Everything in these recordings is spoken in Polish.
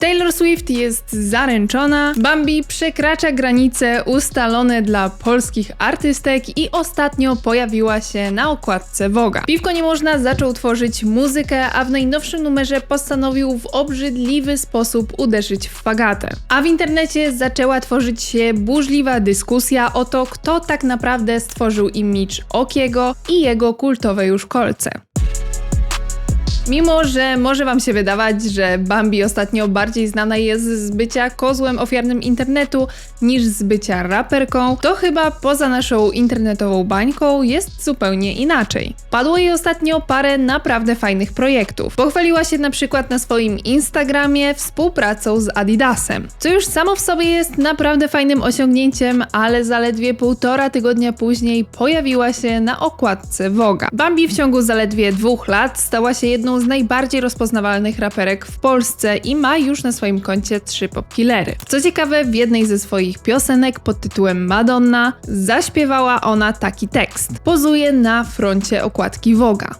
Taylor Swift jest zaręczona, Bambi przekracza granice ustalone dla polskich artystek i ostatnio pojawiła się na okładce Voga. Piwko nie można zaczął tworzyć muzykę, a w najnowszym numerze postanowił w obrzydliwy sposób uderzyć w fagatę. A w internecie zaczęła tworzyć się burzliwa dyskusja o to, kto tak naprawdę stworzył imidż Okiego i jego kultowe już kolce. Mimo, że może Wam się wydawać, że Bambi ostatnio bardziej znana jest z bycia kozłem ofiarnym internetu niż z bycia raperką, to chyba poza naszą internetową bańką jest zupełnie inaczej. Padło jej ostatnio parę naprawdę fajnych projektów. Pochwaliła się na przykład na swoim Instagramie współpracą z Adidasem, co już samo w sobie jest naprawdę fajnym osiągnięciem, ale zaledwie półtora tygodnia później pojawiła się na okładce Voga. Bambi w ciągu zaledwie dwóch lat stała się jedną z najbardziej rozpoznawalnych raperek w Polsce i ma już na swoim koncie trzy popkillery. Co ciekawe, w jednej ze swoich piosenek pod tytułem Madonna zaśpiewała ona taki tekst. Pozuje na froncie okładki Voga.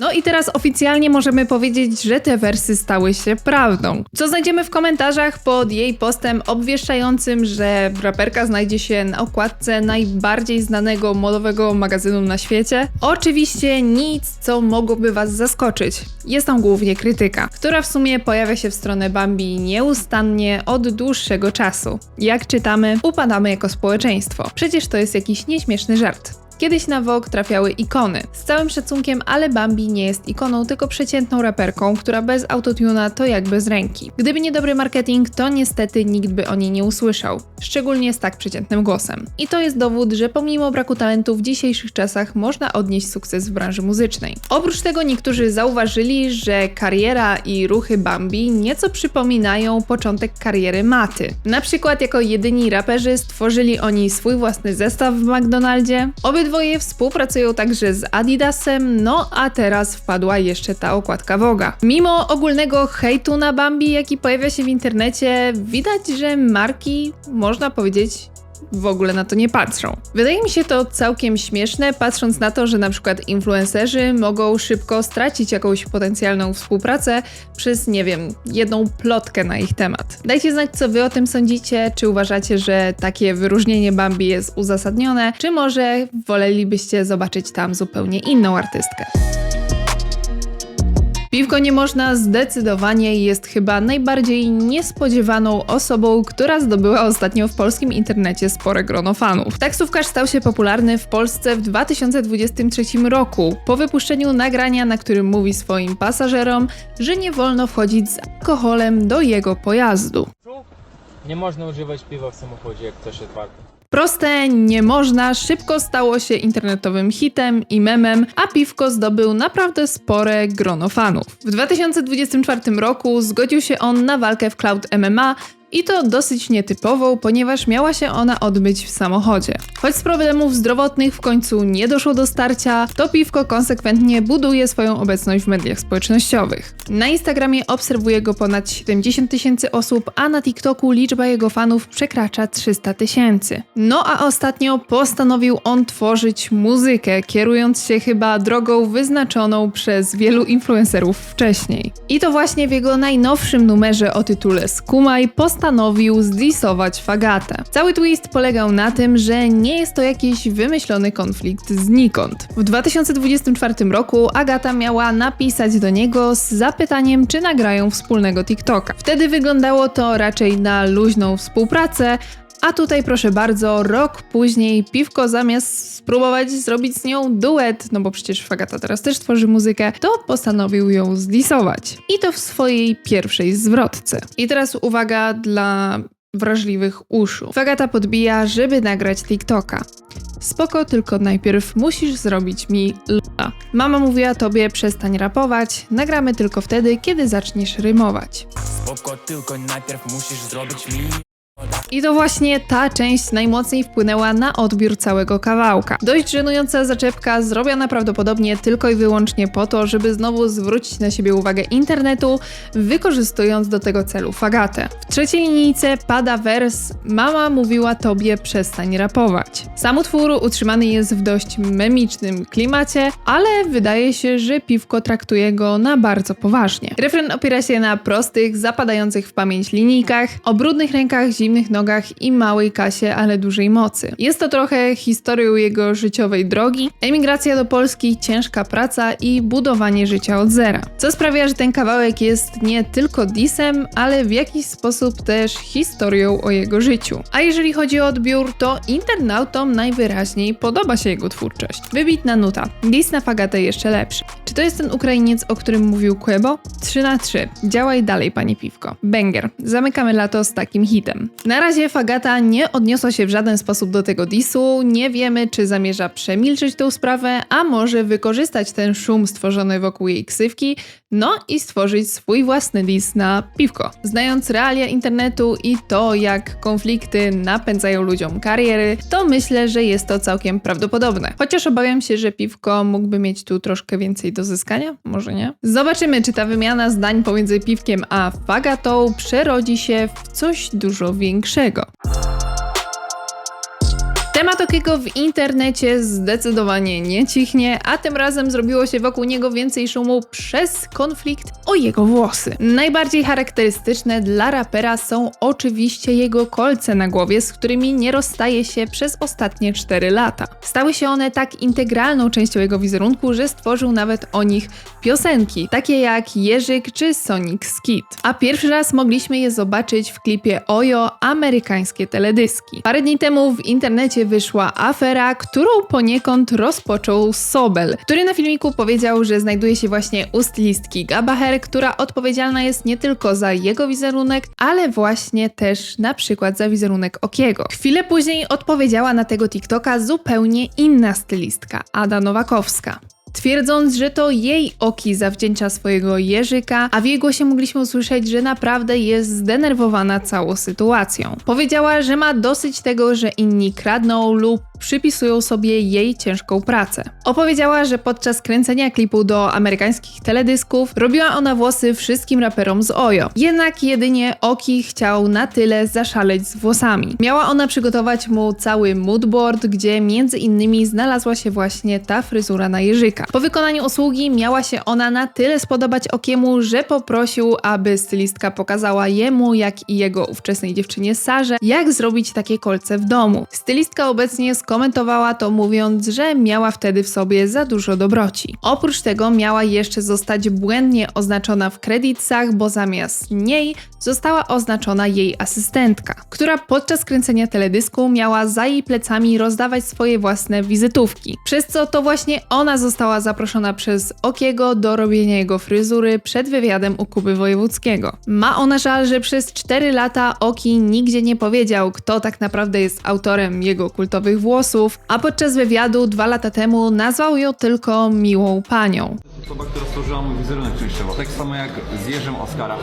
No i teraz oficjalnie możemy powiedzieć, że te wersy stały się prawdą. Co znajdziemy w komentarzach pod jej postem obwieszczającym, że raperka znajdzie się na okładce najbardziej znanego modowego magazynu na świecie? Oczywiście nic, co mogłoby Was zaskoczyć. Jest tam głównie krytyka, która w sumie pojawia się w stronę Bambi nieustannie od dłuższego czasu. Jak czytamy, upadamy jako społeczeństwo. Przecież to jest jakiś nieśmieszny żart. Kiedyś na Vogue trafiały ikony. Z całym szacunkiem, ale Bambi nie jest ikoną, tylko przeciętną raperką, która bez autotuna to jak bez ręki. Gdyby nie dobry marketing, to niestety nikt by o niej nie usłyszał. Szczególnie z tak przeciętnym głosem. I to jest dowód, że pomimo braku talentu w dzisiejszych czasach można odnieść sukces w branży muzycznej. Oprócz tego niektórzy zauważyli, że kariera i ruchy Bambi nieco przypominają początek kariery Maty. Na przykład jako jedyni raperzy stworzyli oni swój własny zestaw w McDonaldzie. Obydwoje współpracują także z Adidasem, no a teraz wpadła jeszcze ta okładka Voga. Mimo ogólnego hejtu na Bambi, jaki pojawia się w internecie, widać, że marki, można powiedzieć, w ogóle na to nie patrzą. Wydaje mi się to całkiem śmieszne, patrząc na to, że na przykład influencerzy mogą szybko stracić jakąś potencjalną współpracę przez, nie wiem, jedną plotkę na ich temat. Dajcie znać, co wy o tym sądzicie, czy uważacie, że takie wyróżnienie Bambi jest uzasadnione, czy może wolelibyście zobaczyć tam zupełnie inną artystkę. Piwko nie można zdecydowanie jest chyba najbardziej niespodziewaną osobą, która zdobyła ostatnio w polskim internecie spore grono fanów. Taksówkarz stał się popularny w Polsce w 2023 roku, po wypuszczeniu nagrania, na którym mówi swoim pasażerom, że nie wolno wchodzić z alkoholem do jego pojazdu. Nie można używać piwa w samochodzie, jak coś otwarte. Proste nie można szybko stało się internetowym hitem i memem, a piwko zdobył naprawdę spore grono fanów. W 2024 roku zgodził się on na walkę w Cloud MMA i to dosyć nietypową, ponieważ miała się ona odbyć w samochodzie. Choć z problemów zdrowotnych w końcu nie doszło do starcia, to piwko konsekwentnie buduje swoją obecność w mediach społecznościowych. Na Instagramie obserwuje go ponad 70 tysięcy osób, a na TikToku liczba jego fanów przekracza 300 tysięcy. No a ostatnio postanowił on tworzyć muzykę, kierując się chyba drogą wyznaczoną przez wielu influencerów wcześniej. I to właśnie w jego najnowszym numerze o tytule Skumaj postanowił zdisować Fagatę. Cały twist polegał na tym, że nie jest to jakiś wymyślony konflikt znikąd. W 2024 roku Agata miała napisać do niego z zapytaniem, czy nagrają wspólnego TikToka. Wtedy wyglądało to raczej na luźną współpracę, a tutaj proszę bardzo, rok później Piwko zamiast spróbować zrobić z nią duet, no bo przecież Fagata teraz też tworzy muzykę, to postanowił ją zdisować. I to w swojej pierwszej zwrotce. I teraz uwaga dla wrażliwych uszu. Fagata podbija, żeby nagrać TikToka. Spoko, tylko najpierw musisz zrobić mi l**a. Mama mówiła tobie przestań rapować, nagramy tylko wtedy, kiedy zaczniesz rymować. Spoko, tylko najpierw musisz zrobić mi I to właśnie ta część najmocniej wpłynęła na odbiór całego kawałka. Dość żenująca zaczepka zrobiona prawdopodobnie tylko i wyłącznie po to, żeby znowu zwrócić na siebie uwagę internetu, wykorzystując do tego celu fagatę. W trzeciej linijce pada wers Mama mówiła tobie przestań rapować. Sam utwór utrzymany jest w dość memicznym klimacie, ale wydaje się, że piwko traktuje go na bardzo poważnie. Refren opiera się na prostych, zapadających w pamięć linijkach, o brudnych rękach, zimnych nogach i małej kasie, ale dużej mocy. Jest to trochę historią jego życiowej drogi, emigracja do Polski, ciężka praca i budowanie życia od zera. Co sprawia, że ten kawałek jest nie tylko disem, ale w jakiś sposób też historią o jego życiu. A jeżeli chodzi o odbiór, to internautom najwyraźniej podoba się jego twórczość. Wybitna nuta, dis na fagatę jeszcze lepszy. Czy to jest ten Ukrainiec, o którym mówił Quebo? 3 na 3. Działaj dalej, pani piwko. Banger. Zamykamy lato z takim hitem. Na razie Fagata nie odniosła się w żaden sposób do tego disu. Nie wiemy, czy zamierza przemilczyć tę sprawę, a może wykorzystać ten szum stworzony wokół jej ksywki, no i stworzyć swój własny dis na piwko. Znając realia internetu i to, jak konflikty napędzają ludziom kariery, to myślę, że jest to całkiem prawdopodobne. Chociaż obawiam się, że piwko mógłby mieć tu troszkę więcej do zyskania, może nie? Zobaczymy, czy ta wymiana zdań pomiędzy piwkiem a fagatą przerodzi się w coś dużo większego. Temat Okiego w internecie zdecydowanie nie cichnie, a tym razem zrobiło się wokół niego więcej szumu przez konflikt o jego włosy. Najbardziej charakterystyczne dla rapera są oczywiście jego kolce na głowie, z którymi nie rozstaje się przez ostatnie 4 lata. Stały się one tak integralną częścią jego wizerunku, że stworzył nawet o nich piosenki, takie jak Jerzyk czy Sonic Skid. A pierwszy raz mogliśmy je zobaczyć w klipie Ojo amerykańskie teledyski. Parę dni temu w internecie wyszła afera, którą poniekąd rozpoczął Sobel, który na filmiku powiedział, że znajduje się właśnie u stylistki Gabaher, która odpowiedzialna jest nie tylko za jego wizerunek, ale właśnie też na przykład za wizerunek Okiego. Chwilę później odpowiedziała na tego TikToka zupełnie inna stylistka, Ada Nowakowska twierdząc, że to jej Oki zawdzięcza swojego Jerzyka, a w jej głosie mogliśmy usłyszeć, że naprawdę jest zdenerwowana całą sytuacją. Powiedziała, że ma dosyć tego, że inni kradną lub przypisują sobie jej ciężką pracę. Opowiedziała, że podczas kręcenia klipu do amerykańskich teledysków robiła ona włosy wszystkim raperom z Ojo. Jednak jedynie Oki chciał na tyle zaszaleć z włosami. Miała ona przygotować mu cały moodboard, gdzie między innymi znalazła się właśnie ta fryzura na Jerzyka. Po wykonaniu usługi miała się ona na tyle spodobać Okiemu, że poprosił, aby stylistka pokazała jemu, jak i jego ówczesnej dziewczynie Sarze, jak zrobić takie kolce w domu. Stylistka obecnie skomentowała to mówiąc, że miała wtedy w sobie za dużo dobroci. Oprócz tego miała jeszcze zostać błędnie oznaczona w kredytach, bo zamiast niej została oznaczona jej asystentka, która podczas kręcenia teledysku miała za jej plecami rozdawać swoje własne wizytówki. Przez co to właśnie ona została zaproszona przez Okiego do robienia jego fryzury przed wywiadem u Kuby Wojewódzkiego. Ma ona żal, że przez 4 lata Oki nigdzie nie powiedział, kto tak naprawdę jest autorem jego kultowych włosów, a podczas wywiadu dwa lata temu nazwał ją tylko miłą panią. osoba, która stworzyła mój wizerunek częściowo. Tak samo jak z Jerzym Oskara.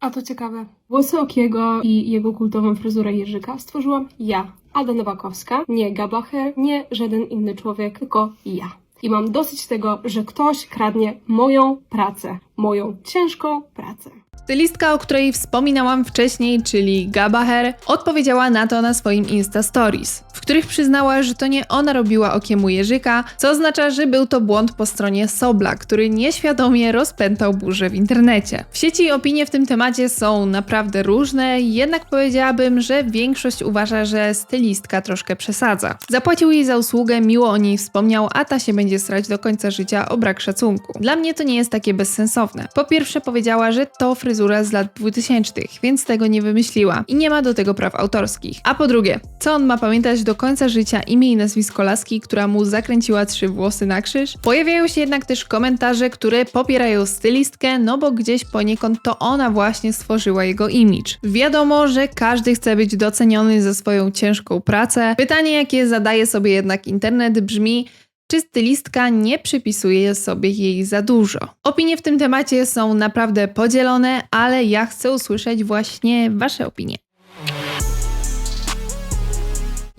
A to ciekawe. Włosy Okiego i jego kultową fryzurę Jerzyka stworzyłam ja, Ada Nowakowska, nie Gabacher, nie żaden inny człowiek, tylko ja. I mam dosyć tego, że ktoś kradnie moją pracę, moją ciężką pracę. Stylistka, o której wspominałam wcześniej, czyli Gabaher, odpowiedziała na to na swoim Insta Stories, w których przyznała, że to nie ona robiła okiemu Jerzyka, co oznacza, że był to błąd po stronie Sobla, który nieświadomie rozpętał burzę w internecie. W sieci opinie w tym temacie są naprawdę różne, jednak powiedziałabym, że większość uważa, że stylistka troszkę przesadza. Zapłacił jej za usługę, miło o niej wspomniał, a ta się będzie strać do końca życia o brak szacunku. Dla mnie to nie jest takie bezsensowne. Po pierwsze powiedziała, że to fryzura z lat 2000, więc tego nie wymyśliła i nie ma do tego praw autorskich. A po drugie, co on ma pamiętać do końca życia imię i nazwisko laski, która mu zakręciła trzy włosy na krzyż? Pojawiają się jednak też komentarze, które popierają stylistkę, no bo gdzieś poniekąd to ona właśnie stworzyła jego image. Wiadomo, że każdy chce być doceniony za swoją ciężką pracę. Pytanie, jakie zadaje sobie jednak internet brzmi, czy stylistka nie przypisuje sobie jej za dużo. Opinie w tym temacie są naprawdę podzielone, ale ja chcę usłyszeć właśnie Wasze opinie.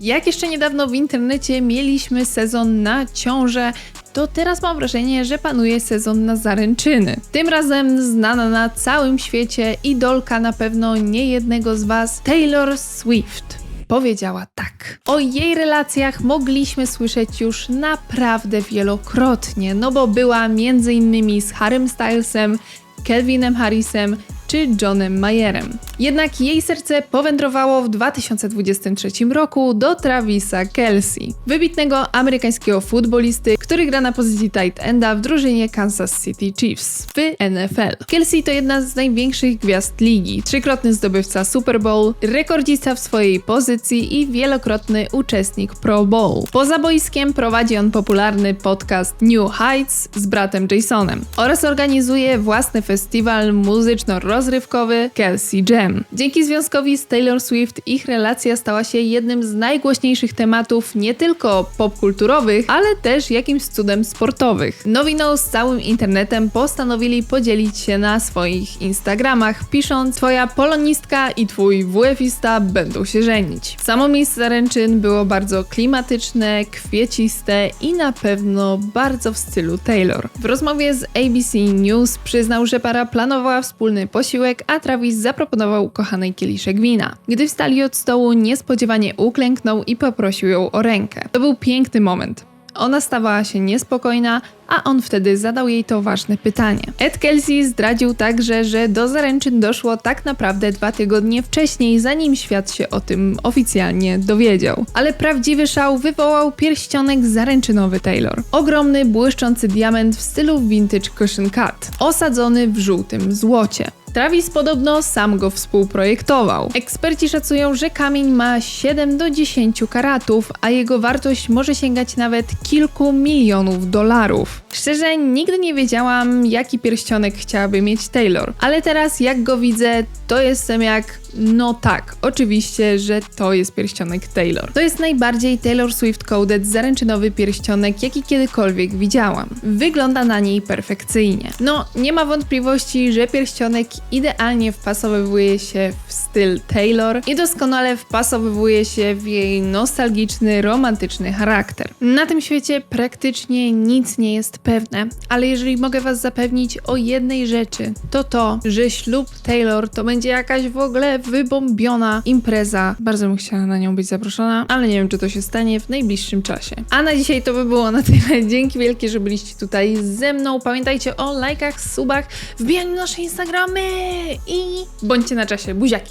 Jak jeszcze niedawno w internecie mieliśmy sezon na ciążę, to teraz mam wrażenie, że panuje sezon na zaręczyny. Tym razem znana na całym świecie idolka na pewno nie jednego z Was, Taylor Swift. Powiedziała tak. O jej relacjach mogliśmy słyszeć już naprawdę wielokrotnie, no bo była między innymi z Harrym Stylesem, Kelvinem Harrisem czy Johnem Mayerem. Jednak jej serce powędrowało w 2023 roku do Travisa Kelsey, wybitnego amerykańskiego futbolisty, który gra na pozycji tight enda w drużynie Kansas City Chiefs w NFL. Kelsey to jedna z największych gwiazd ligi, trzykrotny zdobywca Super Bowl, rekordzista w swojej pozycji i wielokrotny uczestnik Pro Bowl. Poza boiskiem prowadzi on popularny podcast New Heights z bratem Jasonem oraz organizuje własny festiwal muzyczno-rozrywkowy Kelsey Jam. Dzięki związkowi z Taylor Swift ich relacja stała się jednym z najgłośniejszych tematów nie tylko popkulturowych, ale też jakimś cudem sportowych. Nowiną z całym internetem postanowili podzielić się na swoich Instagramach, pisząc Twoja polonistka i twój WF-ista będą się żenić. Samo miejsce zaręczyn było bardzo klimatyczne, kwieciste i na pewno bardzo w stylu Taylor. W rozmowie z ABC News przyznał, że para planowała wspólny posiłek, a Travis zaproponował ukochanej kieliszek wina. Gdy wstali od stołu, niespodziewanie uklęknął i poprosił ją o rękę. To był piękny moment. Ona stawała się niespokojna, a on wtedy zadał jej to ważne pytanie. Ed Kelsey zdradził także, że do zaręczyn doszło tak naprawdę dwa tygodnie wcześniej, zanim świat się o tym oficjalnie dowiedział. Ale prawdziwy szał wywołał pierścionek zaręczynowy Taylor. Ogromny, błyszczący diament w stylu vintage cushion cut, osadzony w żółtym złocie. Travis podobno sam go współprojektował. Eksperci szacują, że kamień ma 7 do 10 karatów, a jego wartość może sięgać nawet kilku milionów dolarów. Szczerze, nigdy nie wiedziałam, jaki pierścionek chciałaby mieć Taylor, ale teraz jak go widzę, to jestem jak no tak, oczywiście, że to jest pierścionek Taylor. To jest najbardziej Taylor Swift coded zaręczynowy pierścionek, jaki kiedykolwiek widziałam. Wygląda na niej perfekcyjnie. No, nie ma wątpliwości, że pierścionek idealnie wpasowywuje się w styl Taylor i doskonale wpasowywuje się w jej nostalgiczny, romantyczny charakter. Na tym świecie praktycznie nic nie jest pewne, ale jeżeli mogę Was zapewnić o jednej rzeczy, to to, że ślub Taylor to będzie jakaś w ogóle wybombiona impreza. Bardzo bym chciała na nią być zaproszona, ale nie wiem, czy to się stanie w najbliższym czasie. A na dzisiaj to by było na tyle. Dzięki wielkie, że byliście tutaj ze mną. Pamiętajcie o lajkach, subach, wbijaniu na nasze Instagramy i bądźcie na czasie. Buziaki!